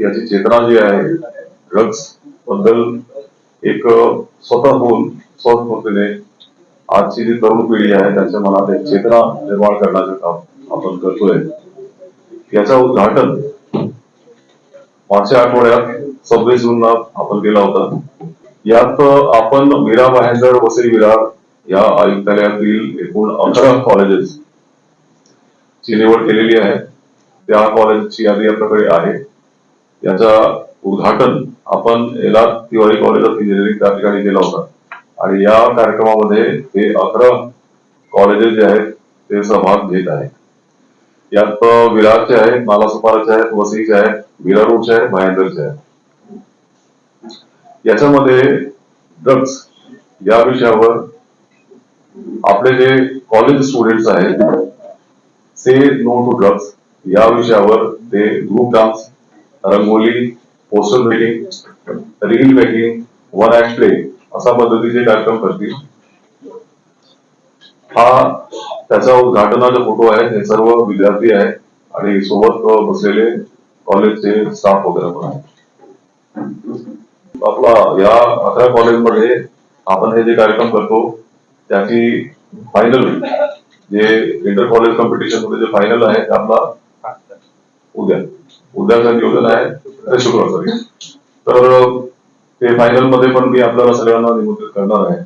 याची चेतना जी आहे ड्रग्सबद्दल एक स्वतःहून स्वस्फूर्तीने आजची जी तरुण पिढी आहे त्यांच्या मनात एक चेतना निर्माण करण्याचं काम आपण करतोय. याचं उद्घाटन मागच्या आठवड्यात सव्वीस जूनला आपण केला होता. यात आपण मीरा महेंदर वसई विरार या आयुक्तालयातील एकूण अकरा कॉलेजेस ची निवड केलेली आहे. त्या कॉलेजची यादी आपल्याकडे आहे. याचा उद्घाटन आपण एला तिवारी कॉलेज ऑफ इंजिनिअरिंग त्या ठिकाणी केला होता. आणि या कार्यक्रमामध्ये हे अकरा कॉलेजेस जे आहेत ते सहभाग घेत आहेत. यात विरारचे आहेत नालासोपाराचे आहेत वसईचे आहेत विरा रोडचे आहेत महेंदरचे आहेत. याच्यामध्ये ड्रग्स या विषयावर आपले जे कॉलेज स्टुडंट्स आहेत से नो टू ड्रग्स या विषयावर ते group dance rangoli poster making reel making one act play अशा पद्धतीचे कार्यक्रम करतील. हा त्याचा उद्घाटनाचा फोटो आहे हे सर्व विद्यार्थी आहे आणि सोबत बसलेले कॉलेजचे स्टाफ वगैरे पण आहे आपला या अकरा कॉलेजमध्ये आपण हे जे कार्यक्रम करतो त्याची फायनल जे इंटर कॉलेज कॉम्पिटिशनमध्ये जे फायनल आहे ते आपला उद्या. उद्याचा नियोजन आहे शुक्रवारी तर ते फायनलमध्ये पण मी आपल्याला सगळ्यांना निमंत्रित करणार आहे.